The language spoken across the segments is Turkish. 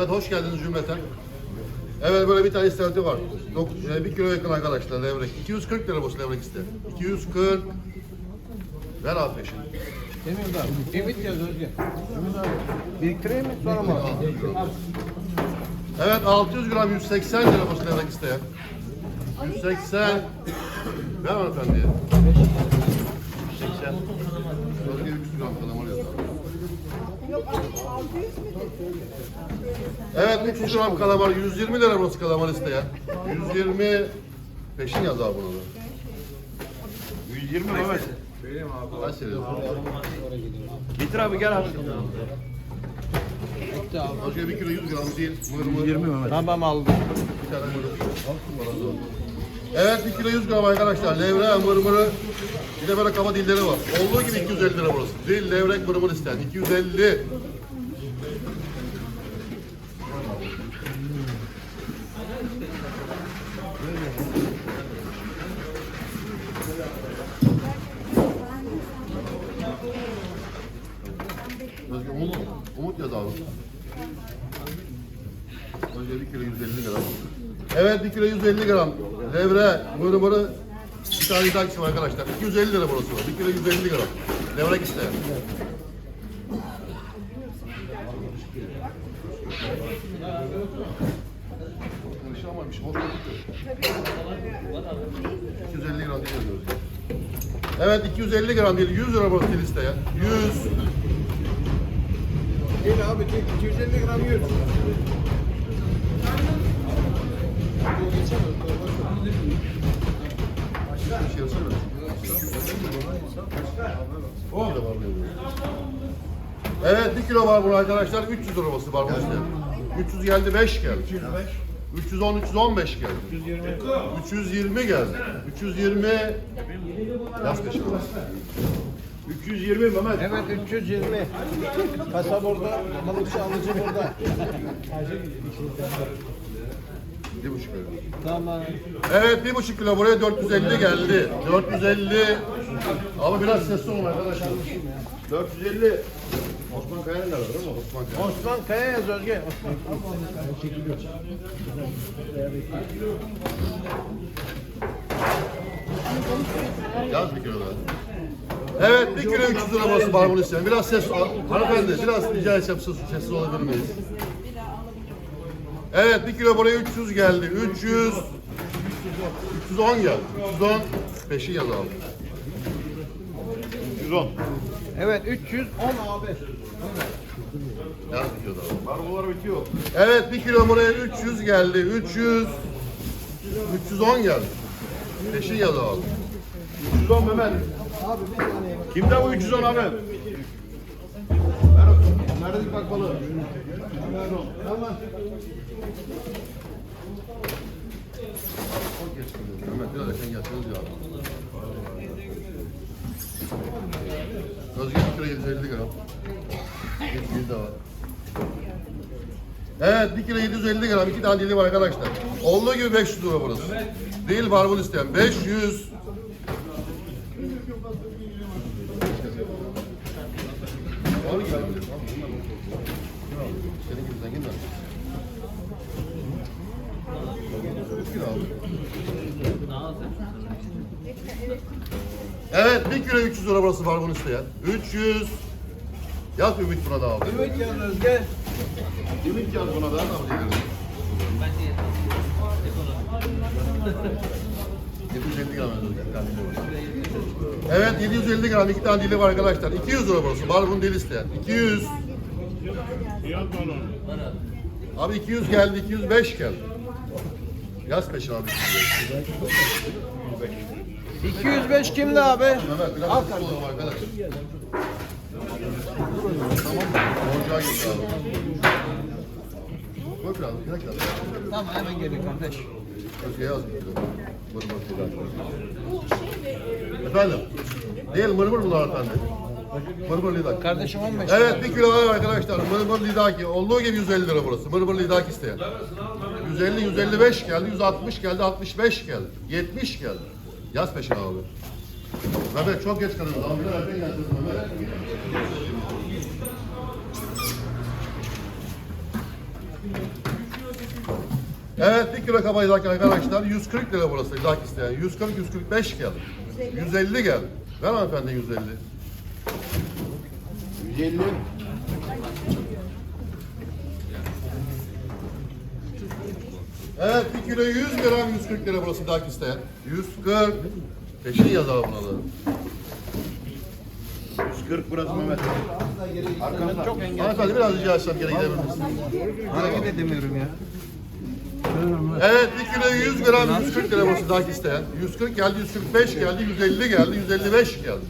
Evet hoş geldiniz cümleten. Evet böyle bir tane istaveti var. Dok- e, bir kilo yakın arkadaşlar levrek. 240 lira bu levrek iste. 240. Ver abi peşin. Demiyorum da. Ümit yaz Özge. Ümit abi. Biriktireyim mi sonra mı? Evet 600 gram 180 lira bu levrek isteyen. 180. Ver hanımefendiye. 180. Özge 300 gram kalamar yazar. Evet 300 gram kalamar 120 lira burası kalamar isteyen. 120 peşin yaz abi bunu da. 120 Mehmet. Kaç lira? Bitir abi gel abi. Özge 1 kilo 100 gram değil. Mır mır. 20 Mehmet. Tamam aldım. Bir tane mır. Evet 1 kilo 100 gram arkadaşlar. Levrek, mırmırı. Bir de böyle kaba dilleri var. Olduğu gibi 250 lira burası. Dil, levrek, mırmır isteyen. 250. 250 gram levre, bunu bunu bir tane idakçı var arkadaşlar. 250 lira burası var. 1 kilo 150 gram. Levrek ister. Karışamamış, 250 gram diyoruz. Evet 250 gram değil 100 lira burası listeye. 100. Değil abi 250 gram 100. Evet 1 kilo burada arkadaşlar. 300 lira var burada. 300 geldi 5 geldi. 310 315 geldi. 320 geldi. 320 yaz peşin. 320 Mehmet. Evet 320. Kasap orada, balıkçı alıcı burada. Bir buçuk kilo. Tamam. Evet bir buçuk kilo buraya 450 geldi. 450 Ama biraz sesli olun arkadaşlar. 450. Osman Kaya'nın da var değil mi? Osman Kaya. Osman Kaya yaz Özge. Yaz bir kilo daha. Evet bir kilo 300 lira burası barbun isteyen. Biraz ses hanımefendi biraz rica etsem sessiz olabilir miyiz? Evet bir kilo buraya 300 geldi. 300 310 geldi. 310 peşin yaz abi. 110. Evet 310 abi. Yaz bir kilo daha. Barbular bitiyor. Evet bir kilo buraya 300 geldi. 300 310 geldi. Peşin yaz abi. 310 Mehmet. Kimde bu 310 abi? Nerede bak balığı? Tamam. Çok geç kalıyor. Mehmet biraz. Özge bir kilo 750 gram. 700 de var. Evet 1 kilo 750 gram. iki tane dili var arkadaşlar. Olduğu gibi 500 lira burası. Değil barbun isteyen. 500. Var gibi. Senin gibi zengin de. Üç kilo aldım. Evet 1 kilo 300 lira burası var bunu isteyen. 300. Yaz Ümit buna da abi. Ümit yaz Özge. Ümit yaz buna da abi. 750 gram Evet 750 gram iki tane dili var arkadaşlar. 200 lira burası. Barbun dili isteyen. 200. Abi 200 geldi, 205 geldi. Yaz peşin abi. 205 kimdi abi? Mehmet biraz olalım arkadaş. Tamam mı? Ocağa git abi. Koy biraz, bir dakika. Tamam hemen geliyor kardeş. Özge yaz bir kilo. Mırmır lidak. Efendim? Değil mırmır bunlar efendim. Mırmır lidak. Kardeşim 15. Evet bir kilo var arkadaşlar. Mırmır lidaki. Olduğu gibi 150 lira burası. Mırmır lidaki isteyen. 150, 155 geldi, 160 geldi, 65 geldi, 70 geldi. Yaz peşine abi. Mehmet çok geç kalıyoruz. Abi biraz erken gelsiniz Mehmet. Evet 1 kilo kabaydak arkadaşlar 140 lira burası idak isteyen. 140 145 geldi. 150 geldi. Ver hanımefendi 150. 150. Evet 1 kilo 100 gram 140 lira burası idak isteyen. 140. Peşin yazar buna da. 140 burası Mehmet. Arkamda. Çok engel. Hanımefendi biraz rica etsem geri gidebilir? Hareket edemiyorum ya. Evet 1 kilo 100 gram 140 lira burası idak isteyen. 140 geldi 145 geldi 150 geldi 155 geldi.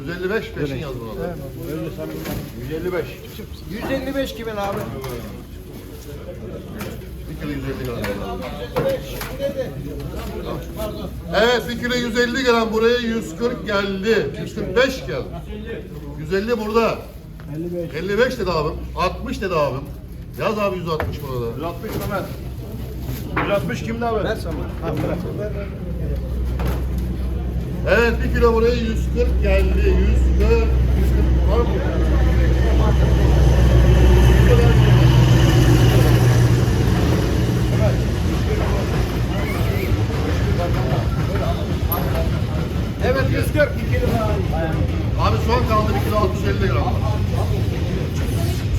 155 peşin yaz buna da. 155. 155 kimin abi? 1 kilo 150 gram. Evet 1 kilo 150 gram buraya 140 geldi. 145 geldi. 150 burada. 55. 55 dedi abim. 60 dedi abim. Yaz abi 160 burada. 160 Mehmet. 160 kimde abi? Ver sana. Evet 1 kilo buraya 140 geldi. 140. 140 var mı? Evet 140. Abi son kaldı 1 kilo 650 gram.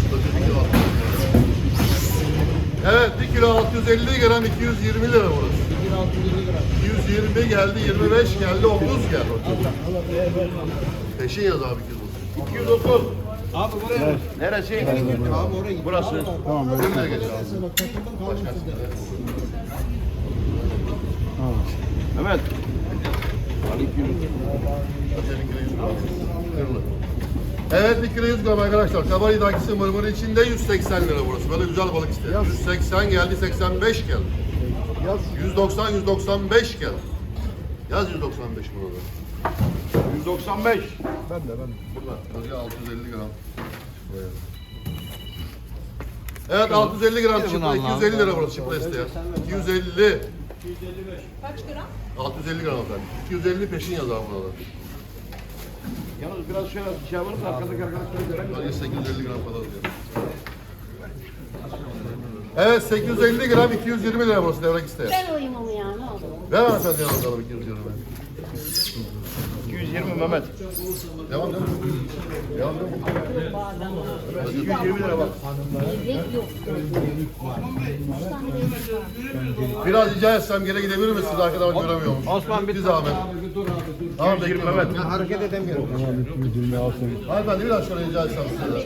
Şurada 1 kilo 650 gram. Evet 1 kilo 650 gram 220 lira burası. 220 geldi, 25 geldi, 30 geldi. Peşin yaz abi 230. 230. Abi buraya. Neresi? Abi oraya git. Burası. Tamam böyle. Nereye geç abi? Başkası. Mehmet. Evet 1 kilo 100 gram arkadaşlar. Kabari dakisi mırmırı içinde 180 lira burası. Böyle güzel balık istedim. 180 geldi, 85 geldi. 190, 195 geldi. Yaz 195 burada. 195. Burada. Burada 650 gram. Buraya. Evet 650 gram çıpla 250 lira burası çıpla isteyen. 250. Kaç gram? 650 gram efendim. 250 peşin yazar burada. Yalnız biraz şöyle şey yapalım da arkadaki arkadaşları görelim. Bence 850 gram falan diyor. Evet 850 gram 220 lira burası devrek isteyen. Ben oyum onu ya ne olur. Ver hanımefendi bakalım 220. 220 Mehmet. Devam devam. Devam devam. 220 lira bak. Biraz rica etsem geri gidebilir misiniz? Arkadan göremiyormuş. Osman bir zahmet. Tamam bekliyorum. Mehmet. Ben hareket edemiyorum. Hanımefendi biraz şöyle rica etsem size.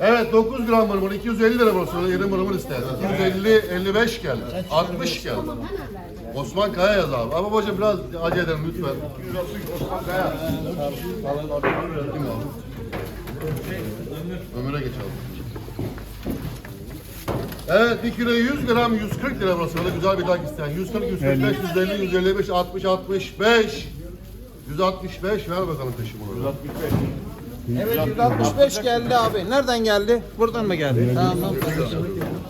Evet 9 gram mırmır 250 lira burası. Yeni mırmır isteyen. 250 55 geldi. 60 geldi. Osman Kaya yaz abi. Ama babacığım biraz acele edelim lütfen. 160 Osman Kaya. Ömür'e geçelim. Evet 1 kilo 100 gram 140 lira burası. Öyle güzel bir tak isteyen. 140, 145, 150, 155, 60, 65. 165 ver bakalım peşin bunu. 165. Evet 165 geldi abi. Nereden geldi? Buradan mı geldi? Tamam.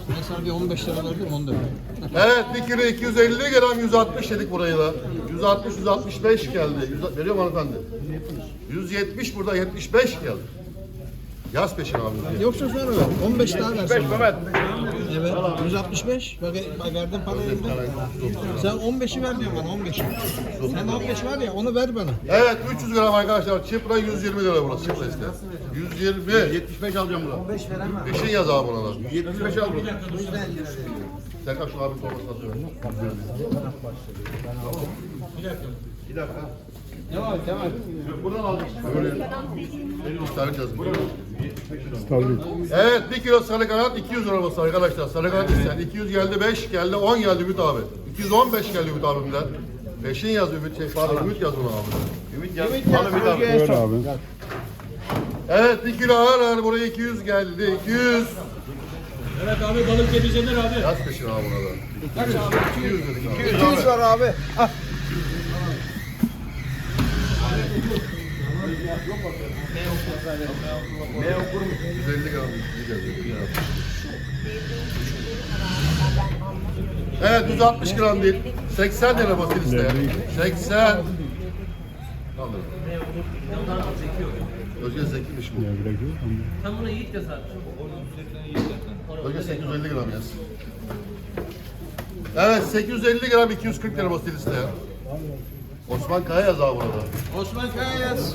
Ben sana bir 15 lira verdim onu da. Evet 1 kilo 250 gram 160 dedik burayı da. 160, 165 geldi. Yüz, veriyorum hanımefendi. 170 burada 75 geldi. Yaz peşin abi. Yoksa ver. 15 daha ver 5 sana. Mehmet. Evet. 165. Bak, bak verdim parayı. Sen 15'i ver diyorsun bana 15'i. Sen 15 var ya onu ver bana. Evet 300 gram arkadaşlar. Çipra 120 lira burası. Çipra işte. 120. 75 alacağım burada. Peşin yaz abi buna da. 75 al burada. Serkan şu abi sormasını atıyorum. Bir dakika. Buradan. Sarı yazın. Evet 1 kilo sarı kanat 200 lira burası arkadaşlar. Sarı kanat isteyen 200 geldi 5 geldi 10 geldi Ümit abi. 215 geldi Ümit abimden. Peşin yaz Ümit şey pardon Ümit yaz bunu abi. Ümit yaz. Al Ümit abi. Evet 1 kilo ağır ağır buraya 200 geldi 200. Evet abi balık yedicenler abi. Yaz peşin abi buna da. Kaç abi? 200 dedik abi. 200 var abi. Ah. Ne okurum? 150 gram yiyeceğiz. Evet 160 gram değil. 80 lira basit isteyen. 80. Kaldırın. Özge zekiymiş bu. Sen bunu yiğit sat. Özge 850 gram yaz. Evet 850 gram 240 lira basit isteyen. Osman Kaya yaz abi burada. Osman Kaya yaz.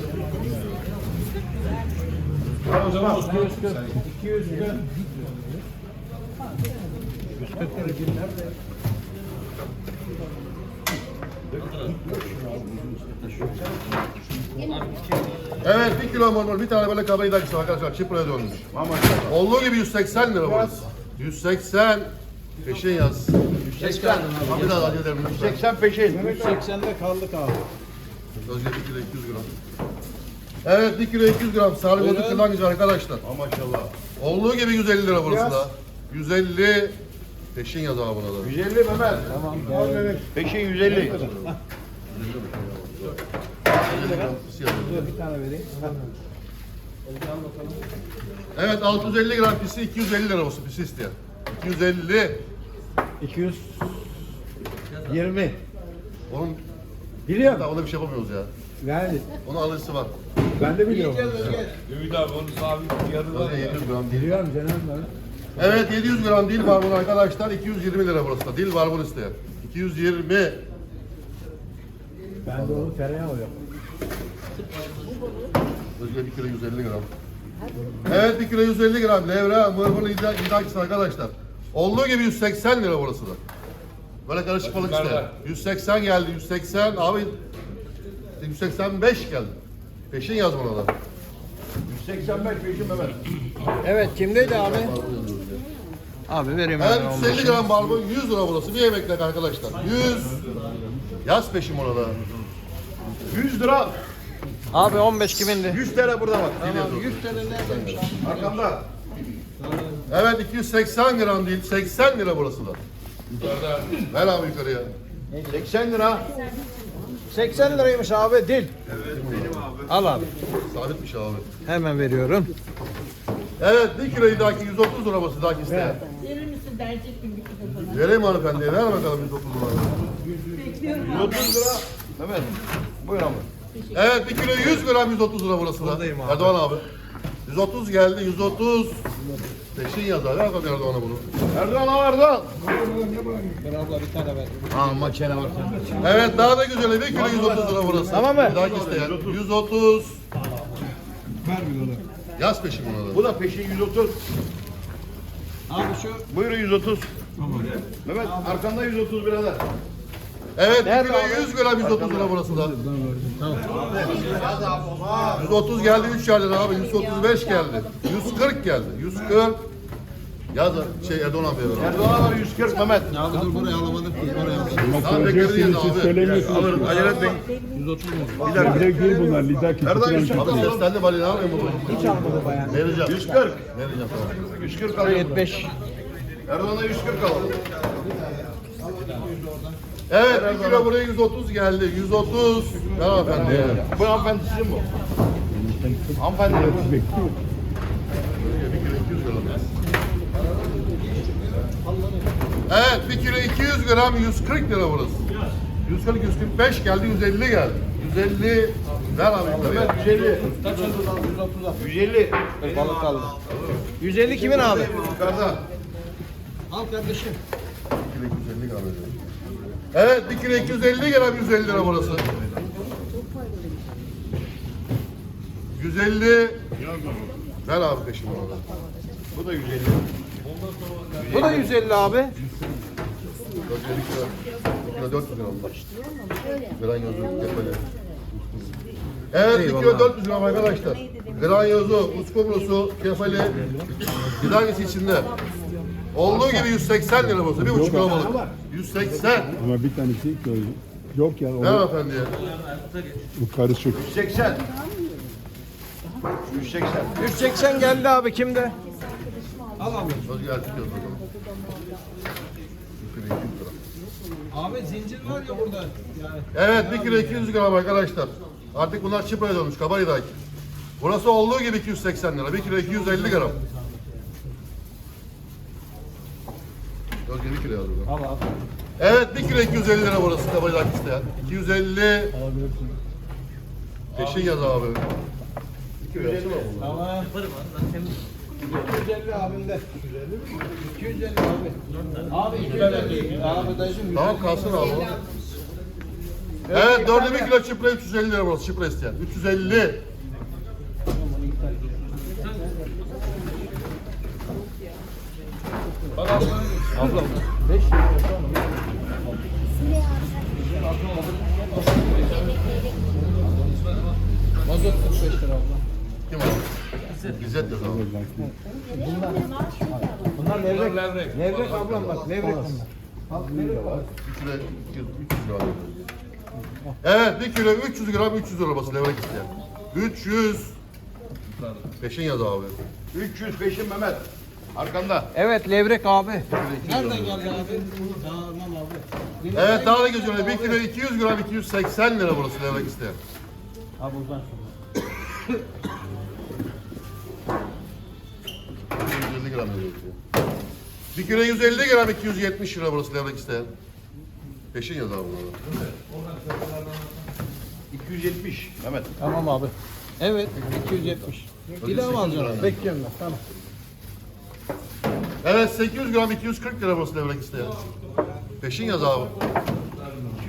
Evet 1 kilo mormor bir tane böyle kabayı da gitsin arkadaşlar çipraya dönmüş. Olduğu gibi 180 lira burası. 180 peşin yaz. 180. Abi daha acele ederim lütfen. 180 peşin. 80'de kaldık abi. Özge 1 kilo 200 gram. Evet 1 kilo 200 gram sarı bozu kırlangıcı arkadaşlar. Maşallah. Olduğu gibi 150 lira burası da. 150 peşin yaz abi buna da. 150 Mehmet. Tamam. Peşin 150. Bir tane vereyim. Evet 650 gram pisi 250 lira olsun pisi isteyen. 250. 20. Onun Biliyorum. da ona bir şey yapamıyoruz ya. Yani Onun alıcısı var. ben de biliyorum. Ümit abi onun sabit yarı var. Özge 700 gram. Biliyorum canım ben. Evet 700 gram dil var bunun arkadaşlar. 220 lira burası da. Dil var bunu isteyen. 220. Ben de onu tereyağı alıyorum. Özge 1 kilo 150 gram. Evet 1 kilo 150 gram. Levre, mırmırlı idrakisi arkadaşlar. Olduğu gibi 180 lira burası da. Böyle karışık balık isteyen. 180 geldi 180. Abi 185 geldi. Peşin yaz buna da. 185 peşin Mehmet. Evet kimdeydi abi? Abi vereyim ben 150 gram barbun 100 lira burası. Bir yemeklik arkadaşlar. 100. Yaz peşin ona da. 100 lira. Abi 15 kimindi? 100 TL burada bak. Tamam 100 TL neredeymiş abi? Arkamda. Evet 280 gram değil 80 lira burası da. Ver abi yukarıya. 80 lira. 80 liraymış abi dil. Al abi. Sabitmiş abi. Hemen veriyorum. Evet 1 kilo idaki 130 lira burası daki isteyen. Verir misin verecektim bir kilo bana. Vereyim hanımefendiye ver bakalım 130 lira. 130 lira. Mehmet. Buyur abi. Evet 1 kilo 100 gram 130 lira burası da. Buradayım abi. Erdoğan abi. 130 geldi 130. Peşin yazar. Ver bakalım Erdoğan'a bunu. Erdoğan al Erdoğan. Ben abla bir tane ver. Ha makine var. Evet daha da güzel 1 kilo 130 lira burası. Tamam mı? Bir dahaki isteyen 130. Ver bir onu. Yaz peşin buna da. Bu da peşin 130. Abi şu Buyurun 130. Mehmet arkanda 130 birader. Evet 1 Nerede kilo abi? 100 gram 130 lira burası da. 130 geldi 3 yerden abi 135 geldi. 140 geldi. 140. Yaz şey Erdoğan abiye ver. Erdoğan'a var 140 Mehmet. Abi dur buraya alamadım ki. Oraya Tamam bekleriz abi. Alırım acele etmeyin. 130 mu? Direkt değil bunlar lidaki. Erdoğan 140 Abi alalım. seslendi bari ne yapayım bunu? Hiç almadı bayağı. Vereceğim. 140. Vereceğim tamam. 140 alalım. 75. Erdoğan'a 140 alalım. Evet 1 kilo buraya 130 geldi. 130. Ver hanımefendi. Bu hanımefendi sizin bu. Hanımefendi. 1 kilo 200 gram. Evet 1 kilo 200 gram 140 lira burası. 140 145 geldi 150 geldi. 150 ver abi yukarıya. 150. 150. Balık kaldı. 150 kimin abi? Yukarıda. Al kardeşim. 1 kilo 250 gram veriyorum. Evet 1 kilo 250 gram 150 lira burası. 150 Ver abi peşin orada. Bu da 150. Bu da 150 abi. 450 kilo. 1 kilo 400 gram. Granyozu kefali. Evet 1 kilo 400 gram arkadaşlar. Granyozu, uskumrusu, kefali. Bir hangisi içinde? Olduğu gibi 180 lira burası. Bir buçuk kilo balık. 180. Ama bir tanesi koydu. Yok ya Ver o, hanımefendiye. bu karışık. 180. 180. 180 geldi abi kimde? Bakalım. 1 kilo 200 gram. Abi zincir var ya burada. Yani. Evet 1 kilo 200 gram arkadaşlar. Artık bunlar çipraya dönmüş kabaridaki. Burası olduğu gibi 280 lira. 1 kilo 250 gram. Özgür 1 kilo yazıyor. Al abi. Evet 1 kilo 250 lira burası kabaridaki isteyen. 250 Peşin yaz abi. kilo yapsana bunu. Tamam. Yaparım abi. Ben temiz. 250 abimde. 250 abi. Abi 250. Abi dayıcım. Tamam kalsın abi. Evet dördü bir kilo çipre 350 lira burası çipre isteyen. 350. Mazot 45 lira abla. Kim abi? İzzet dedi abi. Bunlar levrek. Levrek ablam bak levrek bunlar. Bir kilo 300 gram. Evet bir kilo 300 gram 300 lira burası levrek isteyen. 300. Peşin yaz abi. 300 peşin Mehmet. Arkanda. Evet levrek abi. Nereden geldi abi? Tamam abi. Evet daha da gözüyle 1 kilo 200 gram 280 lira burası levrek isteyen. Abi buradan 150 gram veriyor. 1 kilo 150 gram 270 lira burası levrek isteyen. Peşin yaz abi bunları. 270 Mehmet. Tamam abi. Evet 270. Bir daha mı alacaksın? Bekliyorum ben. Tamam. Evet 800 gram 240 lira burası levrek isteyen. Peşin yaz abi.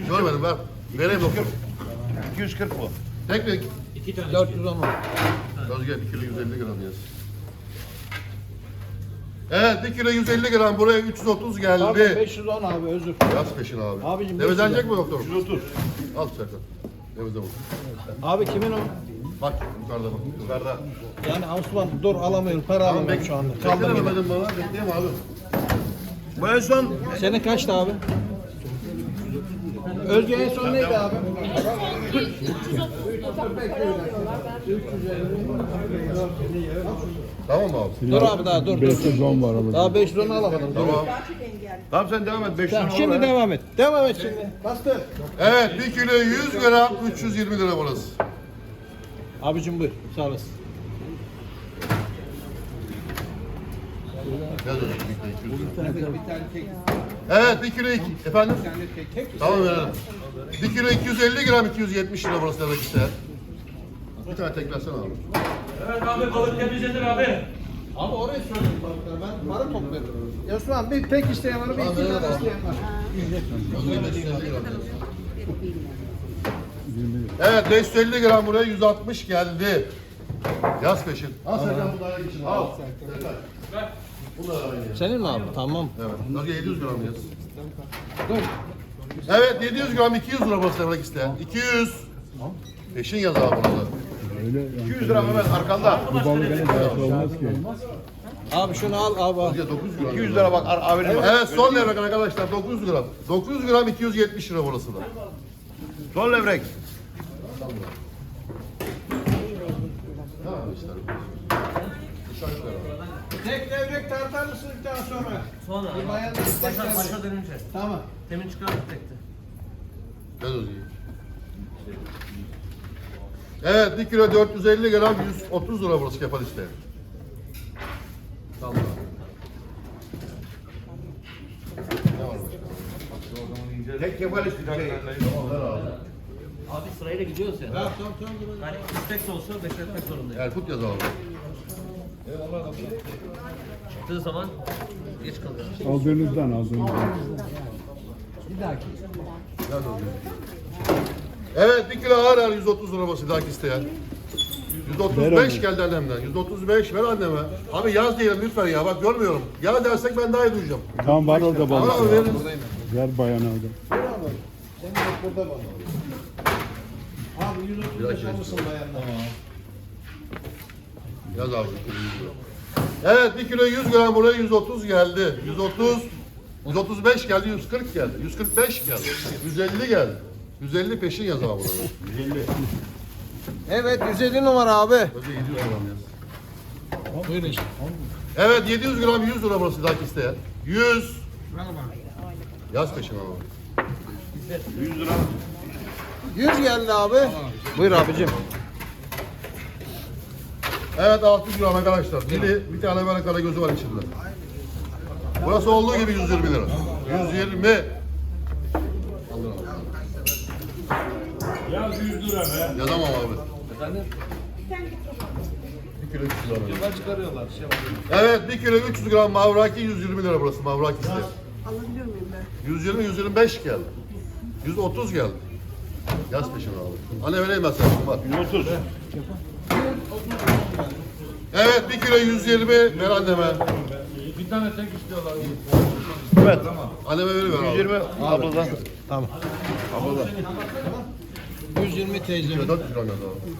Görmedim ben. Vereyim doktor. 240 bu. Tek mi? 410 mu? Özge 1 kilo 150 gram yaz. Evet 1 kilo 150 gram buraya 330 Pardon geldi. 510 abi özür. Yaz peşin abi. Abicim, Devezenecek mi doktor? 130. Al Serkan. Deveze bak. Abi kimin o? Bak yukarıda bak. Yukarıda. Yani Osman dur alamıyorum para Tamam alamıyorum şu anda. Kaldım yine. Mehmet'im bana. Bekleyeyim abi. Bu en son Senin kaçtı abi? Özge en son neydi abi? Tamam mı abi? Dur abi daha dur dur. 510 var ama. Daha 510 alamadım. Dur. Tamam. Tamam sen devam et. 5 Tamam, şimdi devam et. Devam et şimdi. Bastır. Evet 1 kilo 100 gram 320 lira burası. Abicim buyur. Sağ olasın. 1 kilo 200 gram. Evet 1 kilo iki- efendim? Tamam verelim. 1 kilo 250 gram 270 lira burası demek isteyen. Bir tane teklasana abi. Evet abi balık temizledir abi. Abi oraya söyledim balıkları. Ben para topluyorum. Osman bir tek isteyen var, bir iki tane isteyen var. Evet 550 gram buraya 160 geldi. Yaz peşin. Al Serkan bunlara geçin. Al. Serkan. Bunlar aynı. Senin mi abi? Tamam. Evet. Özge 700 gram yaz. Evet 700 gram 200 lira burası demek isteyen. 200. Peşin yaz abi bunu da. Öyle yani. 200 lira Mehmet arkanda. Bu en fiyatı olmaz ki. Abi şunu al abi. al. Özge 900 gram. 200 lira bak ar- abinin bak. Evet son levrek arkadaşlar 900 gram. 900 gram 270 lira burası da. Son levrek. Tamam işte. Tek levrek tartar mısın bir tane sonra? Sonra Bir bayan tek Başa, levrek. başa dönünce. Tamam. Demin çıkardık tekte. Gel Özge'yi. Evet 1 kilo 450 gram 130 lira burası kefal isteyen. Tamam. Ne var başka? Tek kefal istiyor. Şey, Abi sırayla gidiyoruz ya. Tamam tamam tamam. Hani istek olsa bekletmek zorundayım. Erkut yaz abi. Çıktığı zaman geç kalıyor. Aldığınızdan aldığınızdan. Gel Özge. Evet 1 kilo ağır ağır 130 lira burası daki isteyen. Ver 135 onu. geldi annemden. 135 ver anneme. Abi yaz diyelim lütfen ya bak görmüyorum. Ya dersek ben daha iyi duyacağım. Tam var orada verin. Ver bayana orada. Sen de burada bana. Abi 135 alırsın bayandan. Yaz abi 1 kilo 100 gram. Evet 1 kilo 100 gram buraya 130 geldi. 130 135 geldi, 140 geldi, 145 geldi, 150 geldi. 150 peşin yaz abi burada. Evet 150 numara abi. Öyle 700 gram yaz. Buyur işte. Evet 700 gram 100 lira burası daki isteyen. 100. Yaz peşin abi. 100 lira. 100 geldi abi. Buyur abicim. Evet 600 gram arkadaşlar. Dili bir tane böyle kara gözü var içinde. Burası olduğu gibi 120 lira. 120. Ya 100 lira be. Yazamam abi. Efendim? 1 kilo 300 gram. Yıldan çıkarıyorlar. Şey. Evet 1 kilo 300 gram mavraki 120 lira burası mavraki isteyen. Alabiliyor muyum ben? 120 125 geldi. 130 geldi. Yaz peşine abi. Anne vereyim ben sana. Bak. 130. Evet 1 kilo 120 ver anneme. Bir tane tek istiyorlar. Evet. Anneme veriver abi. 120 abladan. Tamam. Abladan. 120 teyze. 400 gram yaz abi.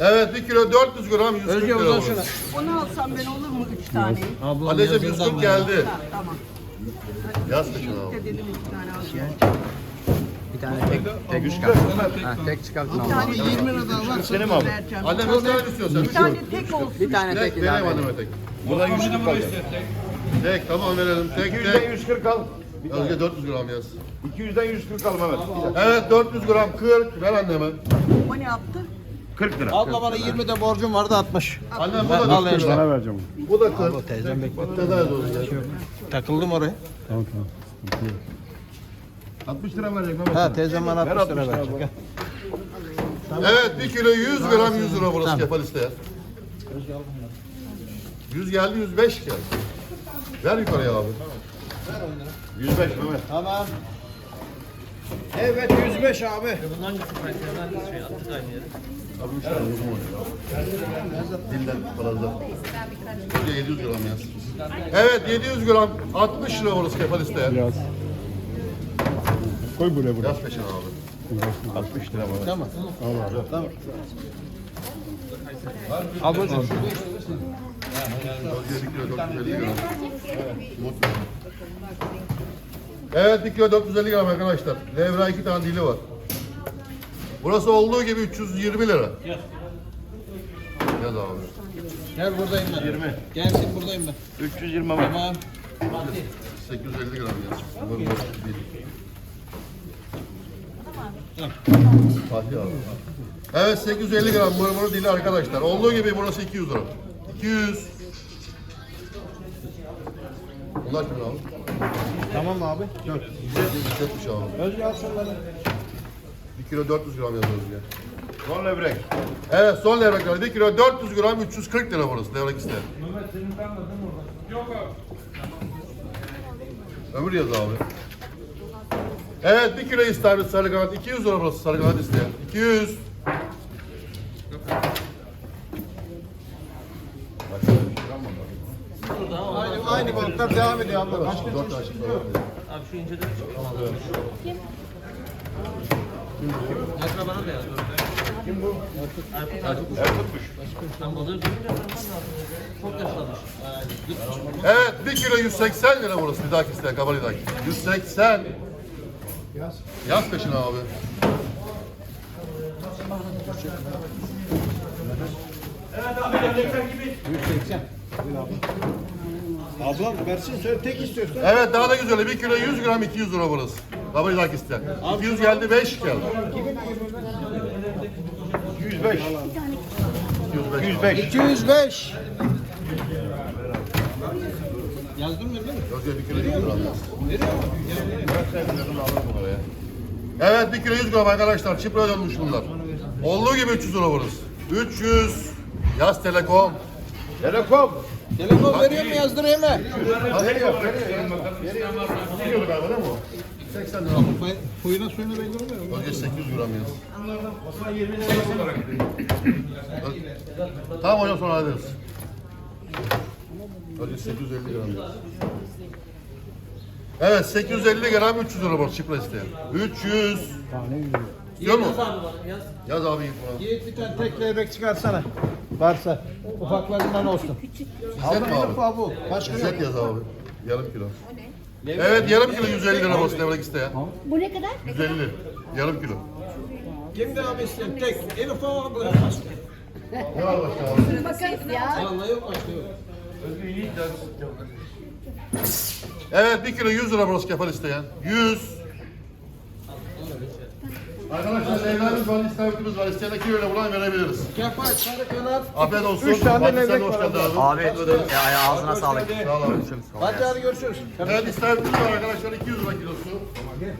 Evet 1 kilo 400 gram 140 Özge lira şuna. Onu alsam ben olur mu üç taneyi? Ablam Anneciğim yazıldı 140 ama. geldi. Tamam. Yaz peşine abi. Dedim iki tane alacağım. Bir tane tek, tek üç kart. Ha, tek çıkartın Bir tane 20 lira daha var. Senin mi abi? Vereceğim. Anne kaç tane istiyorsun? Bir tane tek olsun. Bir tane Tek tek vereyim anneme tek. 140 Bunu kalıyor. istiyor tek. Tek tamam verelim. Tek 200'den tek. 140 al. Özge 400 gram yaz. 200'den 140 al Mehmet. Evet 400 gram 40 ver anneme. O ne yaptı? 40 lira. Abla bana 20 de borcum vardı 60. Annem bu da 40 işte. lira. Sana vereceğim. Bu da 40. Teyzem bekliyor. Tedavi olacak. Takıldım oraya. Tamam tamam. Sıkıntı yok. 60 lira verecek Mehmet. Ha teyzem bana 60 lira 60 lira verecek. Gel. Evet 1 kilo 100 gram 100 lira burası Tamam. kefal isteyen. 100 geldi 105 geldi. Ver yukarıya abi. 105 Mehmet. Tamam. Evet 105 abi. Hangisi kaykayın hangisi şey attık aynı yere. Abi 3 tane uzun oluyor. Dilden. Bir de 700 gram yaz. Evet 700 gram 60 lira burası kefal isteyen. Biraz. Koy buraya buraya. Yaz peşine abi. 60 lira Mehmet. Tamam. Al abi. Ablacığım. Özge 1 kilo 450 gram. Mutlu. Evet 1 kilo 450 gram arkadaşlar. Levra 2 tane dili var. Burası olduğu gibi 320 lira. Yaz abi. Gel buradayım ben. 20. Gelsin buradayım ben. 320 Mehmet. Tamam. 850 gram yaz. Bunlar değil. Fatih abi. Evet 850 gram mırmırı dili arkadaşlar. Olduğu gibi burası 200 lira. 200. Bunlar kim abi? Tamam abi. Dört. Güzelmiş abi. Özge al bana. 1 kilo 400 gram yazıyoruz ya. Son levrek. Evet son levrekler 1 kilo 400 gram 340 lira burası levrek isteyen. Mehmet senin kalmadın mı orada? Yok abi. Ömür yaz abi. Evet 1 kilo istavrit sarı kanat 200 lira burası sarı kanat isteyen. 200. Aynı, aynı balıklar devam ediyor abla. Başka 4 tane çıktı. Abi şu inceden Akrabana da yaz. Kim bu? Erkut. Erkut. Erkutmuş. Ben balığı görünce tanımam lazım. Çok yaşlanmış. Evet 1 kilo 180 lira burası bir dahaki isteyen kabali dahaki. 180. Yaz. Yaz peşine abi. Ablam versin söyle tek istiyorsun. Evet daha da güzel 1 kilo 100 gram 200 lira burası. Kabali dahaki isteyen. 200 geldi 5 geldi. 105. 205. 105. 205. Yazdın mı değil mi? Özge 1 kilo 100 gram yaz. Evet 1 kilo 100 gram arkadaşlar. Çipro'ya dönmüş bunlar. Olduğu gibi 300 lira burası. 300. Yaz Telekom. Telekom. Telefon veriyor mu yazdırayım mı? Biliyordu galiba değil mi o? 80 lira. Suyuna suyuna mu? Özge 800 gram yaz. Tamam hocam sonra hallederiz. Özge 850 gram. Evet 850 gram 300 lira burası Çipro isteyen. 300. İstiyor mu? Yaz abi bana yaz. Yaz abi buna. Yiğit bir tane tek levrek çıkarsana. Varsa. Ufaklarından olsun. İzzet mi abi? Elif bu. Başka. İzzet yaz abi. Yarım kilo. Evet yarım kilo 150 lira burası levrek isteyen. Bu ne kadar? 150. Yarım kilo. Kimdi abi isteyen? Tek. Elif abla. Başka. Ne var başka abi? Bakarız ya. Vallahi yok başka yok. Evet 1 kilo 100 lira burası kefal isteyen. 100. Arkadaşlar leyla'mız var, istavritimiz var. İsteyen 2 lira buradan verebiliriz. Kefal, sarı kanat. Afiyet olsun. Üç tane Fatih, sen de levrek hoş var geldin abi. abi. Abi ya, ya ağzına sağlık. Sağ ol abi. Hadi hadi görüşürüz. Evet istavritimiz var arkadaşlar 200 lira kilosu.